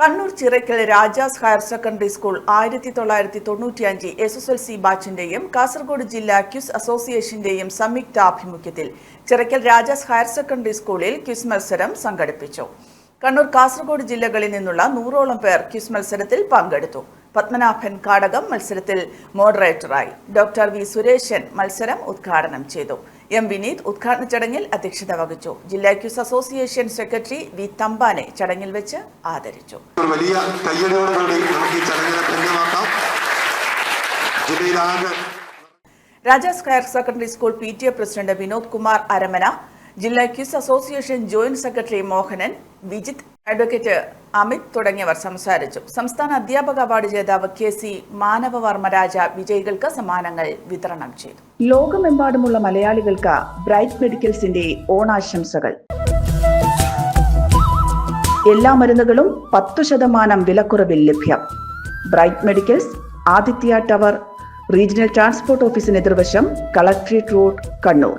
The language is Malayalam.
Kannur Chirakkal Rajas higher secondary school ആയിരത്തി തൊള്ളായിരത്തി തൊണ്ണൂറ്റിയഞ്ച് എസ് എസ് എൽ സി ബാച്ചിന്റെയും കാസർഗോഡ് ജില്ലാ ക്യുസ് അസോസിയേഷന്റെയും സംയുക്താഭിമുഖ്യത്തിൽ ചിറയ്ക്കൽ രാജാസ് ഹയർ സെക്കൻഡറി സ്കൂളിൽ ക്യുസ് മത്സരം സംഘടിപ്പിച്ചു. കണ്ണൂർ കാസർഗോഡ് ജില്ലകളിൽ നിന്നുള്ള നൂറോളം പേർ ക്യുസ് മത്സരത്തിൽ പങ്കെടുത്തു. പത്മനാഭൻ കാടകം മത്സരത്തിൽ മോഡറേറ്ററായി. ഡോക്ടർ വി സുരേശൻ മത്സരം ഉദ്ഘാടനം ചെയ്തു. എം വിനീത് ഉദ്ഘാടന ചടങ്ങിൽ അധ്യക്ഷത വഹിച്ചു. ജില്ലാ ക്യൂസ് അസോസിയേഷൻ സെക്രട്ടറി വി തമ്പാനെ ചടങ്ങിൽ വെച്ച് ആദരിച്ചു. വലിയ കയ്യടിയോടുകൂടി നമുക്ക് ഈ ചടങ്ങിനെ ധന്യമാക്കാം ജില്ലയിലാകെ Rajas higher secondary school P T A president Vinod Kumar Aramana ജില്ലാ quiz association joint secretary Mohanan Vijith advocate Amit തുടങ്ങിയവർ സംസാരിച്ചു. സംസ്ഥാന അധ്യാപക അവാർഡ് ജേതാവ് കെ സി മാനവവർമ്മരാജ വിജയികൾക്ക് സമ്മാനങ്ങൾ വിതരണം ചെയ്തു. ലോകമെമ്പാടുമുള്ള മലയാളികൾക്ക് ബ്രൈറ്റ് മെഡിക്കൽസിന്റെ ഓണാശംസകൾ. എല്ലാ മരുന്നുകളും പത്തു ശതമാനം വിലക്കുറവിൽ ലഭ്യം. Bright medicals Aditya tower regional transport ഓഫീസിന് എതിർവശം കളക്ട്രേറ്റ് റോഡ് കണ്ണൂർ.